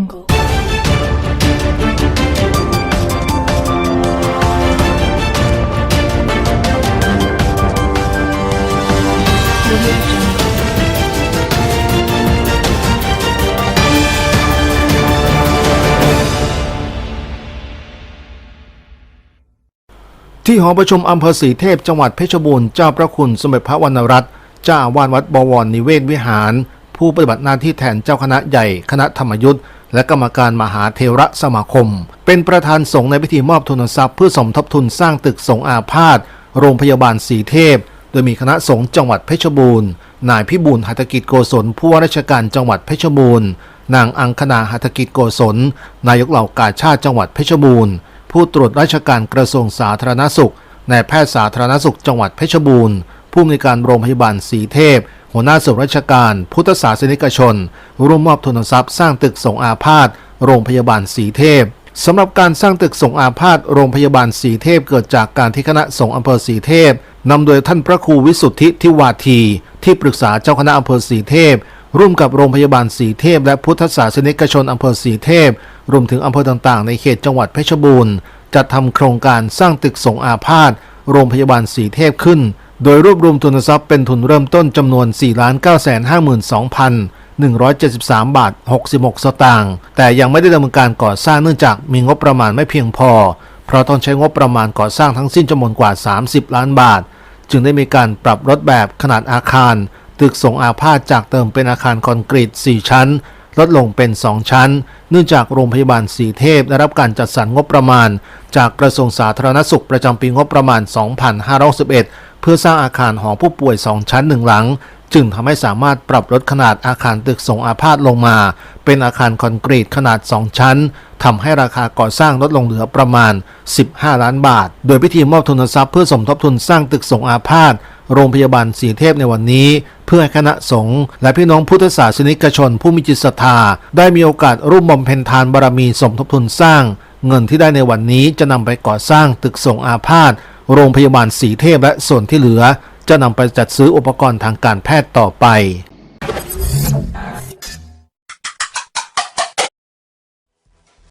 jungle. Jungle. ที่หอประชุมอำเภอศรีเทพจังหวัดเพชรบูรณ์เจ้าพระคุณสมเด็จพระวรรณรัตน์เจ้าวาสวัดบวรนิเวศวิหาร ผู้ปฏิบัติหน้าที่แทนเจ้าคณะใหญ่คณะธรรมยุทธ์ และกรรมการมหาเทระสมาคม เป็นประธานสงฆ์ในพิธีมอบทุนทรัพย์เพื่อสมทบทุนสร้างตึกสงฆ์อาพาธโรงพยาบาลศรีเทพ โดยมีคณะสงฆ์จังหวัดเพชรบูรณ์ นายพิบูลหัตถกิจโกศลผู้ว่าราชการจังหวัดเพชรบูรณ์ นางอังคณาหัตถกิจโกศล นายกเหล่ากาชาติจังหวัดเพชรบูรณ์ ผู้ตรวจราชการกระทรวงสาธารณสุขนายแพทย์สาธารณสุขจังหวัดเพชรบูรณ์ผู้อำนวยการโรงพยาบาลศรีเทพ หัวหน้าส่วนราชการ พุทธศาสนิกชน ร่วมมอบทุนทรัพย์สร้างตึกสงอาพาธโรงพยาบาลศรีเทพสำหรับการสร้างตึกสงอาพาธโรงพยาบาลศรีเทพเกิดจากการที่คณะสงฆ์อำเภอศรีเทพนำโดยท่านพระครูวิสุทธิทิวาที ที่ปรึกษาเจ้าคณะอำเภอศรีเทพ ร่วมกับโรงพยาบาลศรีเทพ และพุทธศาสนิกชนอำเภอศรีเทพ รวมถึงอำเภอต่างๆ ในเขตจังหวัดเพชรบูรณ์จัดทำโครงการสร้างตึกสงอาพาธโรงพยาบาลศรีเทพขึ้น โดยรวบรวมทุนทรัพย์เป็นทุนเริ่มต้นจำนวน 4,952,173 บาท 66 สตางค์ แต่ยังไม่ได้ดำเนินการก่อสร้างเนื่องจากมีงบประมาณไม่เพียงพอ เพราะต้องใช้งบประมาณก่อสร้างทั้งสิ้นจำนวนกว่า 30 ล้านบาท จึงได้มีการปรับลดแบบขนาดอาคาร ตึกสงอาพาธจากเติมเป็นอาคารคอนกรีต 4 ชั้น ลดลงเป็น 2 ชั้น เนื่องจากโรงพยาบาลสีเทพได้รับการจัดสรรงบประมาณ จากกระทรวงสาธารณสุขประจำปีงบประมาณ 2561 เพื่อสร้างอาคารหอผู้ป่วย 2 ชั้น1หลัง จึงทำให้สามารถปรับลดขนาดอาคารตึกสงอาพาธลงมา เป็นอาคารคอนกรีตขนาด 2 ชั้นทำให้ราคาก่อสร้างลดลงเหลือประมาณ 15 ล้านบาท โดยพิธีมอบทุนทรัพย์เพื่อสมทบทุนสร้างตึกสงอาพาธโรงพยาบาลศรีเทพในวันนี้ เพื่อให้คณะสงฆ์และพี่น้องพุทธศาสนิกชนผู้มีจิตศรัทธา ได้มีโอกาสร่วมบำเพ็ญทานบารมีสมทบทุนสร้าง เงินที่ได้ในวันนี้จะนำไปก่อสร้างตึกสงอาพาธ โรงพยาบาลสีเทพและส่วนที่เหลือ จะนำไปจัดซื้ออุปกรณ์ทางการแพทย์ต่อไป